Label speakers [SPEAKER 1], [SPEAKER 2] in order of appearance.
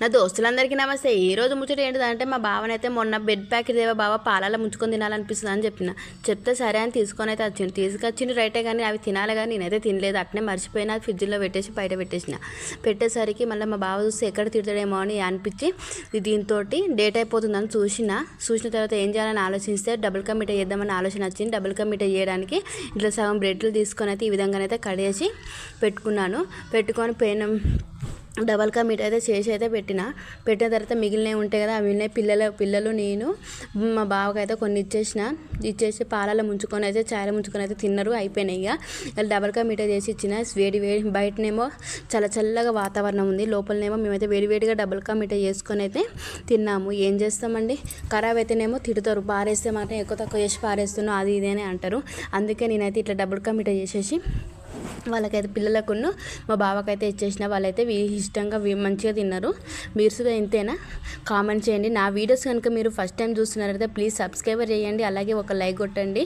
[SPEAKER 1] నా దోస్తులందరికీ నమస్తే. ఈ రోజు ముచ్చట ఏంటిదంటే మా బావనైతే మొన్న బెడ్ ప్యాకెట్ దేవా బావ పాలలో ముంచుకొని తినాలనిపిస్తుంది అని చెప్పిన. చెప్తే సరే అని తీసుకొని అయితే వచ్చిండు. తీసుకొచ్చిండు రైటే కానీ అవి తినాలి కానీ నేనైతే తినలేదు. అట్నే మర్చిపోయినా ఫ్రిడ్జ్లో పెట్టేసి బయట పెట్టేసిన. పెట్టేసరికి మళ్ళీ మా బావ చూస్తే ఎక్కడ తిడతాడేమో అని అనిపించి దీంతో డేట్ అయిపోతుందని చూసిన. చూసిన తర్వాత ఏం చేయాలని ఆలోచిస్తే డబుల్ కమిట్ చేద్దామని ఆలోచన వచ్చింది. డబుల్ కమిట్ చేయడానికి ఇట్లా సగం బ్రెడ్లు తీసుకొని అయితే ఈ విధంగానైతే కడిగేసి పెట్టుకున్నాను. పెట్టుకొని పెనం డబల్ కా మీట్ అయితే చేసి అయితే పెట్టిన. పెట్టిన తర్వాత మిగిలినవి ఉంటాయి కదా అవి పిల్లలు పిల్లలు నేను మా బావకి అయితే కొన్ని ఇచ్చేసిన. ఇచ్చేసి పాలలో ముంచుకొని అయితే చాయలు ముంచుకొని అయితే తిన్నారు. అయిపోయినాయి ఇక. ఇలా డబల్ కా మీట చేసి ఇచ్చిన. వేడి వేడి బయటనేమో చాలా చల్లగా వాతావరణం ఉంది. లోపలనేమో మేమైతే వేడివేడిగా డబల్ కా మీట చేసుకొని అయితే తిన్నాము. ఏం చేస్తామండి? ఖరాబ్ అయితేనేమో తిడతారు. పారేస్తే మాత్రం ఎక్కువ తక్కువ చేసి పారేస్తున్నావు అది ఇది అని అంటారు. అందుకే నేనైతే ఇట్లా డబుల్ కా మీట చేసేసి వాళ్ళకైతే పిల్లలకును మా బావకైతే ఇచ్చేసిన వాళ్ళైతే ఇష్టంగా మంచిగా తిన్నారు. మీరు కూడా ఇంతేనా? కామెంట్ చేయండి. నా వీడియోస్ కనుక మీరు ఫస్ట్ టైం చూస్తున్నారైతే ప్లీజ్ సబ్స్క్రైబర్ చేయండి. అలాగే ఒక లైక్ కొట్టండి.